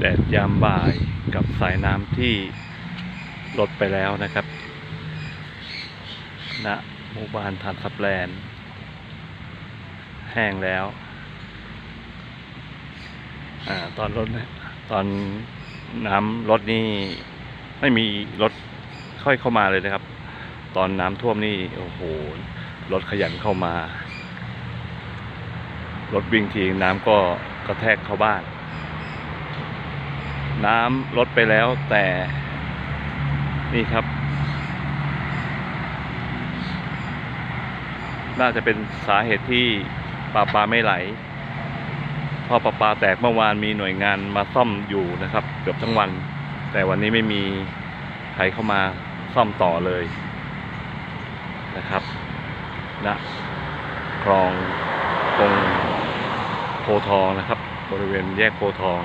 แดดยามบ่ายกับสายน้ำที่ลดไปแล้วนะครับณหมู่บ้านทานซับแลนแห้งแล้วอาตอนรถตอนน้ำรถนี่ไม่มีรถค่อยเข้ามาเลยนะครับ ตอนน้ำท่วมนี่โอ้โหรถขยันเข้ามารถวิ่งทีน้ำก็กระแทกเข้าบ้าน น้ำลดไปแล้วแต่นี่ครับ น่าจะเป็นสาเหตุที่ปลาปลาไม่ไหลท่อปลาปลาแตกเมื่อวานมีหน่วยงานมาซ่อมอยู่นะครับ เกือบทั้งวัน แต่วันนี้ไม่มีใครเข้ามาซ่อมต่อเลยนะครับณคลองตรงโพทองนะครับ บริเวณแยกโพทอง